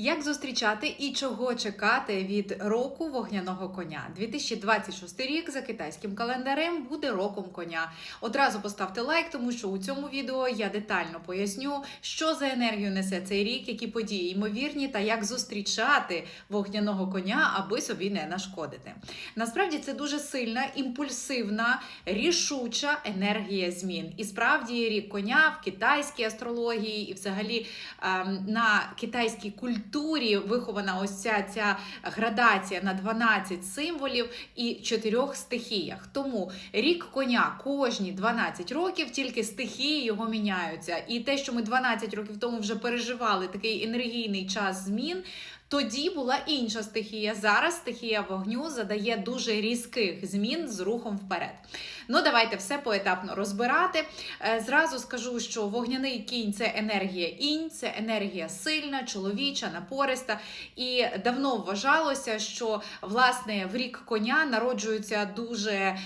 Як зустрічати і чого чекати від року вогняного коня? 2026 рік за китайським календарем буде роком коня. Одразу поставте лайк, тому що у цьому відео я детально поясню, що за енергію несе цей рік, які події ймовірні, та як зустрічати вогняного коня, аби собі не нашкодити. Насправді це дуже сильна, імпульсивна, рішуча енергія змін. І справді рік коня в китайській астрології і взагалі ем, на китайській культурі вихована ось ця, ця градація на 12 символів і чотирьох стихіях. Тому рік коня кожні 12 років, тільки стихії його міняються. І те, що ми 12 років тому вже переживали такий енергійний час змін. Тоді була інша стихія. Зараз стихія вогню задає дуже різких змін з рухом вперед. Ну, давайте все поетапно розбирати. Е, Зразу скажу, що вогняний кінь це енергія інь, це енергія сильна, чоловіча, напориста. І давно вважалося, що власне в рік коня народжуються дуже е,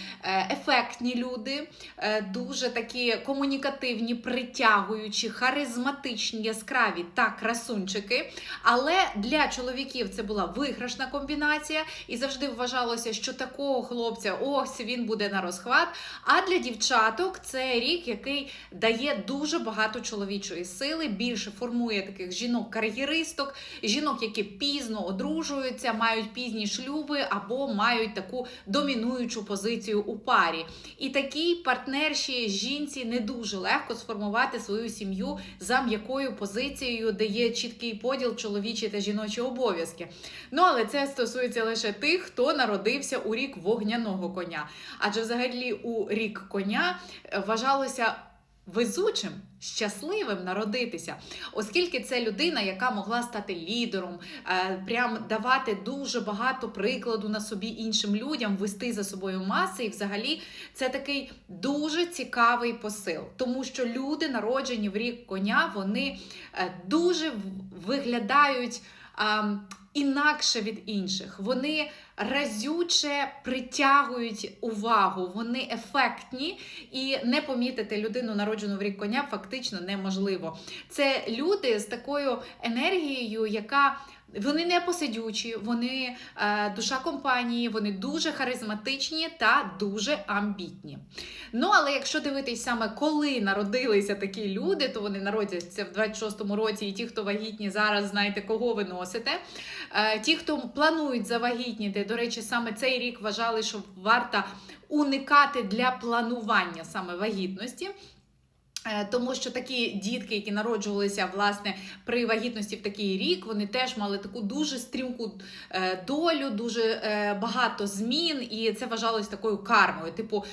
ефектні люди, е, дуже такі комунікативні, притягуючі, харизматичні, яскраві та красунчики. Але для чоловіків це була виграшна комбінація, і завжди вважалося, що такого хлопця ось він буде на розхват. А для дівчаток це рік, який дає дуже багато чоловічої сили, більше формує таких жінок-кар'єристок, жінок, які пізно одружуються, мають пізні шлюби або мають таку домінуючу позицію у парі. І такій партнерші жінці не дуже легко сформувати свою сім'ю за м'якою позицією, де є чіткий поділ чоловічі та жіночі обов'язки. Ну але це стосується лише тих, хто народився у рік вогняного коня. Адже взагалі у рік коня е, вважалося. Везучим, щасливим народитися, оскільки це людина, яка могла стати лідером, е, прям давати дуже багато прикладу на собі іншим людям, вести за собою маси, і взагалі це такий дуже цікавий посил, тому що люди, народжені в рік коня, вони е, дуже виглядають. Інакше від інших, вони разюче притягують увагу, вони ефектні, і не помітити людину, народжену в рік коня, фактично неможливо. Це люди з такою енергією, яка вони не посидючі, вони е, душа компанії, вони дуже харизматичні та дуже амбітні. Ну, але якщо дивитись саме коли народилися такі люди, то вони народяться в 26-му році, і ті, хто вагітні зараз, знаєте, кого ви носите. Е, ті, хто планують завагітніти, до речі, саме цей рік вважали, що варто уникати для планування саме вагітності. Е, Тому що такі дітки, які народжувалися власне при вагітності в такий рік, вони теж мали таку дуже стрімку е, долю, дуже е, багато змін, і це вважалось такою кармою. Типу,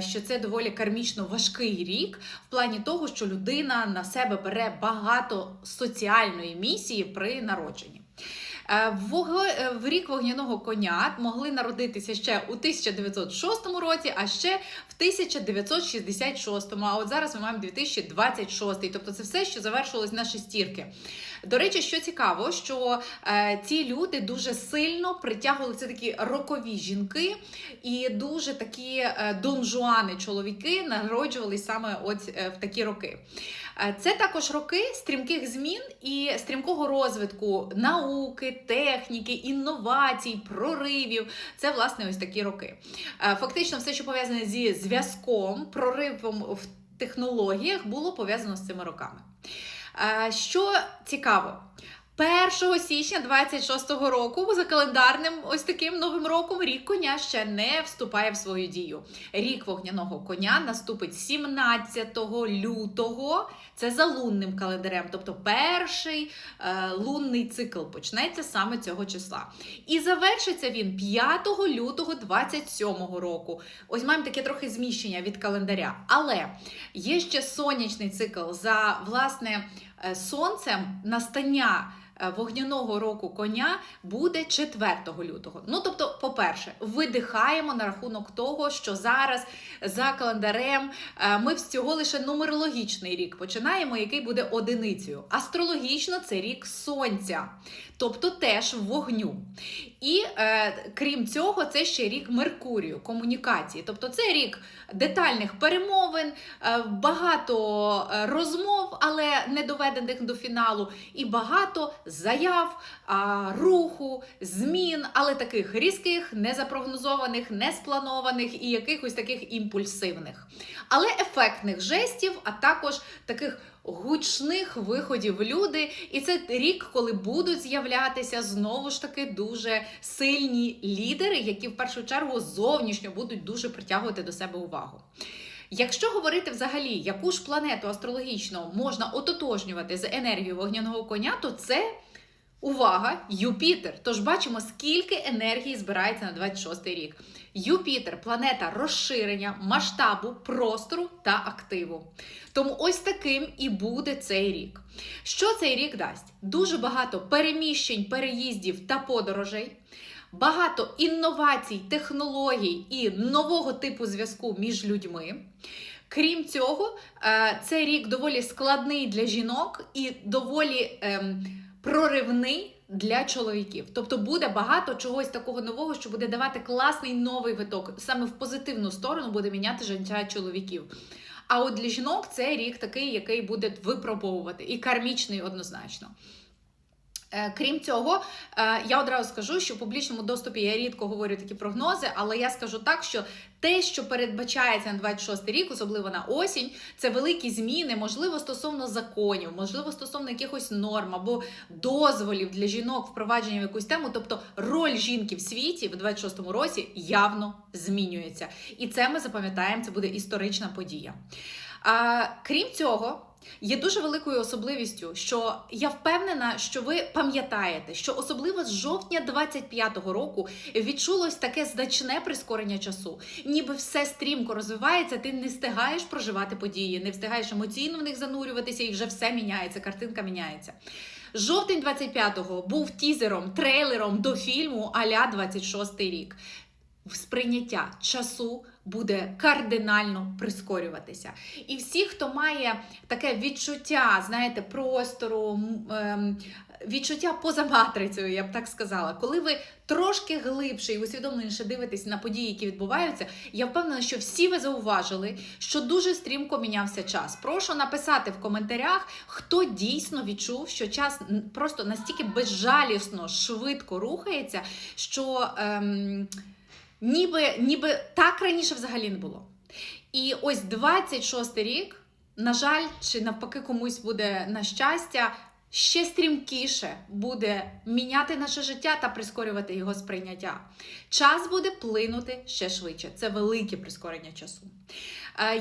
що це доволі кармічно важкий рік, в плані того, що людина на себе бере багато соціальної місії при народженні. Е, е, в рік вогняного коня могли народитися ще у 1906 році, а ще в 1966. А от зараз ми маємо 2026. Тобто це все, що завершилось на шестірки. До речі, що цікаво, що е, ці люди дуже сильно притягували це такі рокові жінки, і дуже такі донжуани чоловіки народжувались саме е, в такі роки. Це також роки стрімких змін і стрімкого розвитку науки, техніки, інновацій, проривів. Це власне ось такі роки. Е, Фактично, все, що пов'язане зі зв'язком, проривом в технологіях, було пов'язано з цими роками. Е, Що цікаво, 1 січня 26-го року за календарним ось таким новим роком рік коня ще не вступає в свою дію. Рік вогняного коня наступить 17 лютого. Це за лунним календарем, тобто перший е, лунний цикл почнеться саме цього числа. І завершиться він 5 лютого 27-го року. Ось маємо таке трохи зміщення від календаря. Але є ще сонячний цикл за власне е, сонцем настання. Е, Вогняного року коня буде 4 лютого. Ну тобто, по-перше, видихаємо на рахунок того, що зараз за календарем е, ми всього лише нумерологічний рік починаємо, який буде одиницею. Астрологічно це рік сонця, тобто теж вогню. І е, крім цього, це ще рік Меркурію, комунікації. Тобто це рік детальних перемовин, е, багато е, розмов, але не доведених до фіналу, і багато заяв, руху, змін, але таких різких, незапрогнозованих, неспланованих і якихось таких імпульсивних, але ефектних жестів, а також таких гучних виходів люди. І це рік, коли будуть з'являтися знову ж таки дуже сильні лідери, які в першу чергу зовнішньо будуть дуже притягувати до себе увагу. Якщо говорити взагалі, яку ж планету астрологічно можна ототожнювати з енергією вогняного коня, то це увага, Юпітер. Тож бачимо, скільки енергії збирається на 26 рік. Юпітер планета розширення, масштабу, простору та активу. Тому ось таким і буде цей рік. Що цей рік дасть? Дуже багато переміщень, переїздів та подорожей. Багато інновацій, технологій і нового типу зв'язку між людьми. Крім цього, е, цей рік доволі складний для жінок і доволі ем, проривний для чоловіків. Тобто буде багато чогось такого нового, що буде давати класний новий виток. Саме в позитивну сторону буде міняти життя чоловіків. А от для жінок це рік такий, який буде випробовувати, і кармічний однозначно. Е, Крім цього, е, я одразу скажу, що в публічному доступі я рідко говорю такі прогнози, але я скажу так, що те, що передбачається на 26 рік, особливо на осінь, це великі зміни, можливо, стосовно законів, можливо, стосовно якихось норм або дозволів для жінок впровадження в якусь тему. Тобто роль жінки в світі в 26-му році явно змінюється. І це ми запам'ятаємо, це буде історична подія. А, Крім цього. Є дуже великою особливістю, що я впевнена, що ви пам'ятаєте, що особливо з жовтня 25-го року відчулось таке значне прискорення часу, ніби все стрімко розвивається, ти не встигаєш проживати події, не встигаєш емоційно в них занурюватися, і вже все міняється, картинка міняється. Жовтень 25-го був тізером, трейлером до фільму Аля 26 рік. Сприйняття часу буде кардинально прискорюватися. І всі, хто має таке відчуття, знаєте, простору, ем, відчуття поза матрицею, я б так сказала, коли ви трошки глибше і усвідомленіше дивитесь на події, які відбуваються, я впевнена, що всі ви зауважили, що дуже стрімко мінявся час. Прошу написати в коментарях, хто дійсно відчув, що час просто настільки безжалісно, швидко рухається, що. Ем, ніби, ніби так раніше взагалі не було. І ось 26 рік, на жаль, чи навпаки комусь буде на щастя, ще стрімкіше буде міняти наше життя та прискорювати його сприйняття. Час буде плинути ще швидше. Це велике прискорення часу.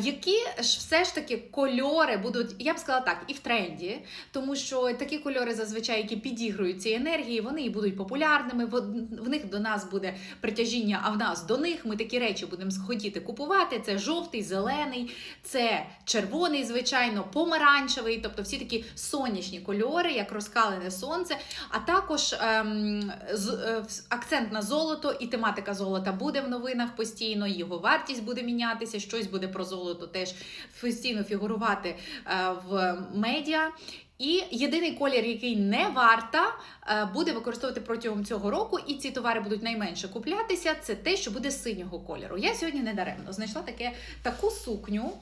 Які ж все ж таки кольори будуть, я б сказала так, і в тренді, тому що такі кольори, зазвичай, які підігрують ці енергії, вони і будуть популярними. В них до нас буде притяжіння, а в нас до них. Ми такі речі будемо хотіти купувати. Це жовтий, зелений, це червоний, звичайно, помаранчевий, тобто всі такі сонячні кольори, як розкалене сонце. А також ем, з, е, акцент на золото і тематика золота буде в новинах постійно. Його вартість буде мінятися, щось буде про золото теж постійно фігурувати е, в медіа. І єдиний колір, який не варта, е, буде використовувати протягом цього року, і ці товари будуть найменше куплятися. Це те, що буде синього кольору. Я сьогодні не даремно знайшла таке таку сукню.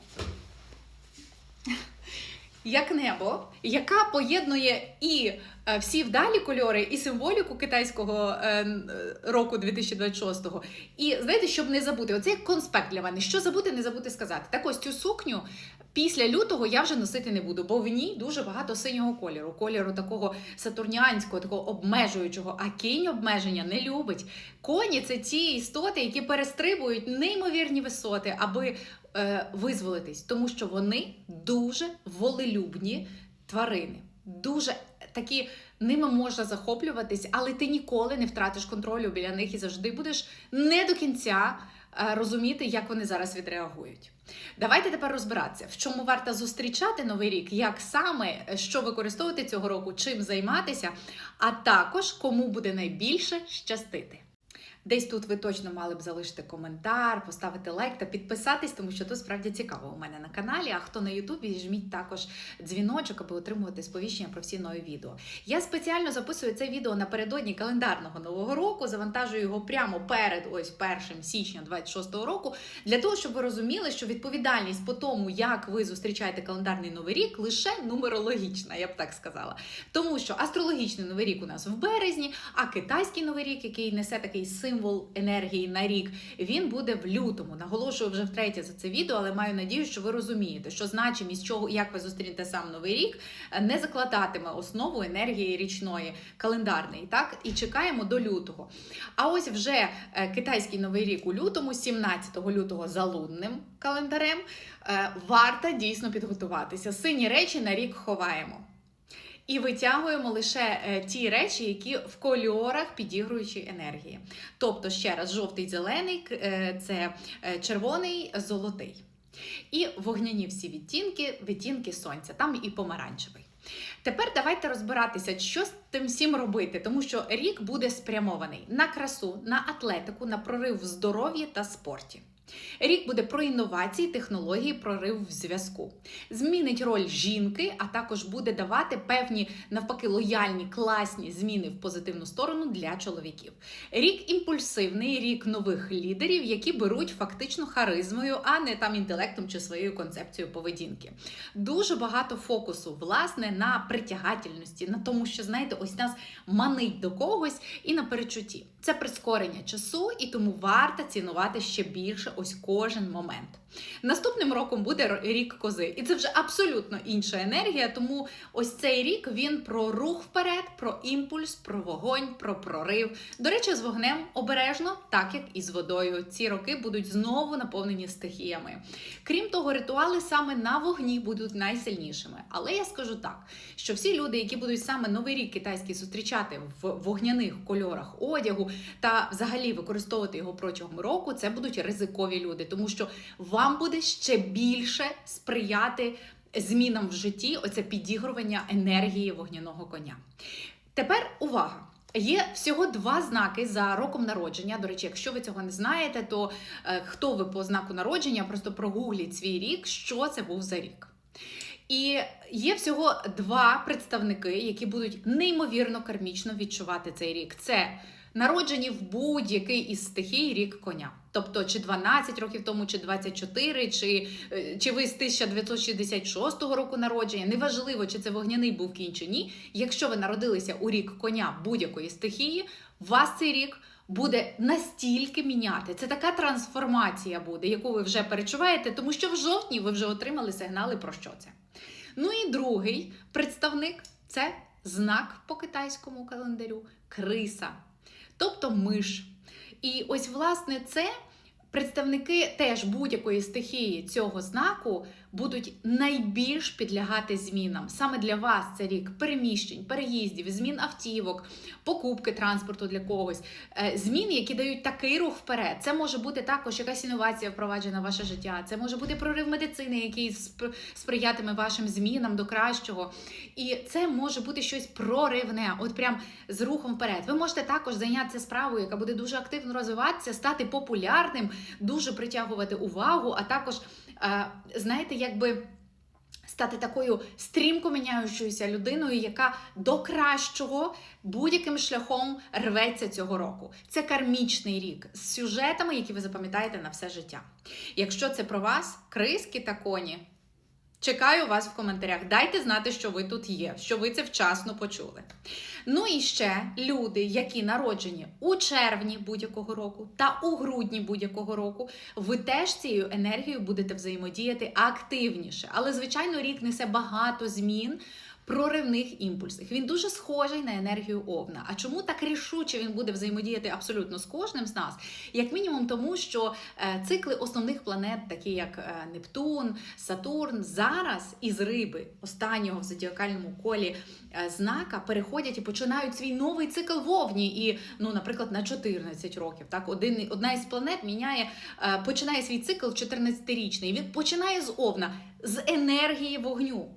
Як небо, яка поєднує і всі вдалі кольори, і символіку китайського е, року 2026-го. І знаєте, щоб не забути, оце як конспект для мене. Що забути, не забути сказати. Так ось цю сукню після лютого я вже носити не буду, бо в ній дуже багато синього кольору, кольору такого сатурніанського, такого обмежуючого. А кінь обмеження не любить. Коні це ті істоти, які перестрибують неймовірні висоти, аби е, визволитись, тому що вони дуже волелюбні тварини. Дуже такі ними можна захоплюватись, але ти ніколи не втратиш контролю біля них і завжди будеш не до кінця е, розуміти, як вони зараз відреагують. Давайте тепер розбиратися, в чому варто зустрічати новий рік, як саме що використовувати цього року, чим займатися, а також кому буде найбільше щастити. Десь тут ви точно мали б залишити коментар, поставити лайк та підписатись, тому що тут справді цікаво у мене на каналі. А хто на Ютубі, жміть також дзвіночок, аби отримувати сповіщення про всі нові відео. Я спеціально записую це відео напередодні календарного нового року, завантажую його прямо перед ось 1 січня 26-го року, для того, щоб ви розуміли, що відповідальність по тому, як ви зустрічаєте календарний новий рік, лише нумерологічна, я б так сказала. Тому що астрологічний новий рік у нас в березні, а китайський новий рік, який несе такий символ енергії на рік, він буде в лютому. Наголошую вже втретє за це відео, але маю надію, що ви розумієте, що значимість чого, як ви зустрінете сам новий рік, не закладатиме основу енергії річної календарної. Так і чекаємо до лютого. А ось вже е, китайський новий рік у лютому, 17 лютого, за лунним календарем, е, варто дійсно підготуватися. Сині речі на рік ховаємо. І витягуємо лише е, ті речі, які в кольорах підігруючі енергії. Тобто, ще раз, жовтий, зелений е, це е, червоний, золотий. І вогняні всі відтінки, відтінки сонця, там і помаранчевий. Тепер давайте розбиратися, що з тим всім робити, тому що рік буде спрямований на красу, на атлетику, на прорив в здоров'ї та спорті. Рік буде про інновації, технології, прорив в зв'язку. Змінить роль жінки, а також буде давати певні навпаки лояльні, класні зміни в позитивну сторону для чоловіків. Рік імпульсивний, рік нових лідерів, які беруть фактично харизмою, а не там інтелектом чи своєю концепцією поведінки. Дуже багато фокусу, власне, на притягательності, на тому, що знаєте, ось нас манить до когось і на перечутті. Це прискорення часу, і тому варто цінувати ще більше ось кожен момент. Наступним роком буде рік кози, і це вже абсолютно інша енергія. Тому ось цей рік він про рух вперед, про імпульс, про вогонь, про прорив. До речі, з вогнем обережно, так як і з водою. Ці роки будуть знову наповнені стихіями. Крім того, ритуали саме на вогні будуть найсильнішими. Але я скажу так, що всі люди, які будуть саме новий рік китайський зустрічати в вогняних кольорах одягу та взагалі використовувати його протягом року, це будуть ризикові люди, тому що вам буде ще більше сприяти змінам в житті, оце підігрування енергії вогняного коня. Тепер увага! Є всього два знаки за роком народження. До речі, якщо ви цього не знаєте, то е, хто ви по знаку народження, просто прогугліть свій рік, що це був за рік. І є всього два представники, які будуть неймовірно кармічно відчувати цей рік. Це народжені в будь-який із стихій рік коня. Тобто, чи 12 років тому, чи 24, чи, е, чи ви з 1966 року народження, неважливо, чи це вогняний був кінь чи ні. Якщо ви народилися у рік коня будь-якої стихії, вас цей рік буде настільки міняти. Це така трансформація буде, яку ви вже перечуваєте, тому що в жовтні ви вже отримали сигнали про що це. Ну і другий представник це знак по китайському календарю криса, тобто миш. І ось, власне, це представники теж будь-якої стихії цього знаку будуть найбільш підлягати змінам. Саме для вас це рік переміщень, переїздів, змін автівок, покупки транспорту для когось, е, змін, які дають такий рух вперед. Це може бути також якась інновація впроваджена в ваше життя. Це може бути прорив медицини, який сп- сприятиме вашим змінам до кращого. І це може бути щось проривне, от прям з рухом вперед. Ви можете також зайнятися справою, яка буде дуже активно розвиватися, стати популярним, дуже притягувати увагу, а також, е, знаєте, якби. Стати такою стрімко міняючоюся людиною, яка до кращого будь-яким шляхом рветься цього року. Це кармічний рік з сюжетами, які ви запам'ятаєте на все життя. Якщо це про вас, криски та коні, чекаю вас в коментарях. Дайте знати, що ви тут є, що ви це вчасно почули. Ну і ще люди, які народжені у червні будь-якого року та у грудні будь-якого року, ви теж цією енергією будете взаємодіяти активніше. Але, звичайно, рік несе багато змін. Проривних імпульсів. Він дуже схожий на енергію Овна. А чому так рішуче він буде взаємодіяти абсолютно з кожним з нас? Як мінімум, тому що е, цикли основних планет, такі як е, Нептун, Сатурн, зараз із риби, останнього в зодіакальному колі е, знака, переходять і починають свій новий цикл вовні. І, ну, наприклад, на 14 років. Так, один одна із планет міняє, починає свій цикл 14-річний. Він починає з Овна, з енергії вогню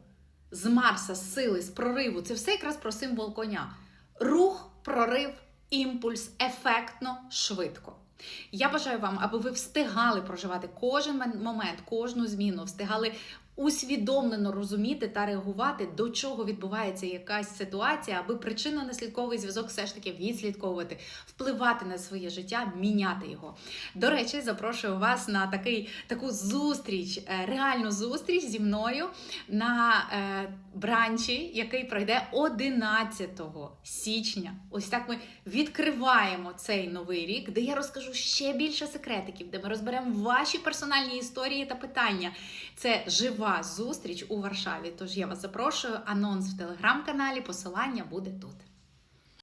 з Марса, з сили, з прориву. Це все якраз про символ коня. Рух, прорив, імпульс ефектно, швидко. Я бажаю вам, аби ви встигали проживати кожен момент, кожну зміну, встигали усвідомлено розуміти та реагувати, до чого відбувається якась ситуація, аби причинно-наслідковий зв'язок все ж таки відслідковувати, впливати на своє життя, міняти його. До речі, запрошую вас на такий таку зустріч, е, реальну зустріч зі мною на е, бранчі, який пройде 11 січня. Ось так ми відкриваємо цей новий рік, де я розкажу ще більше секретиків, де ми розберемо ваші персональні історії та питання. Це жива зустріч у Варшаві. Тож я вас запрошую. Анонс в телеграм-каналі. Посилання буде тут.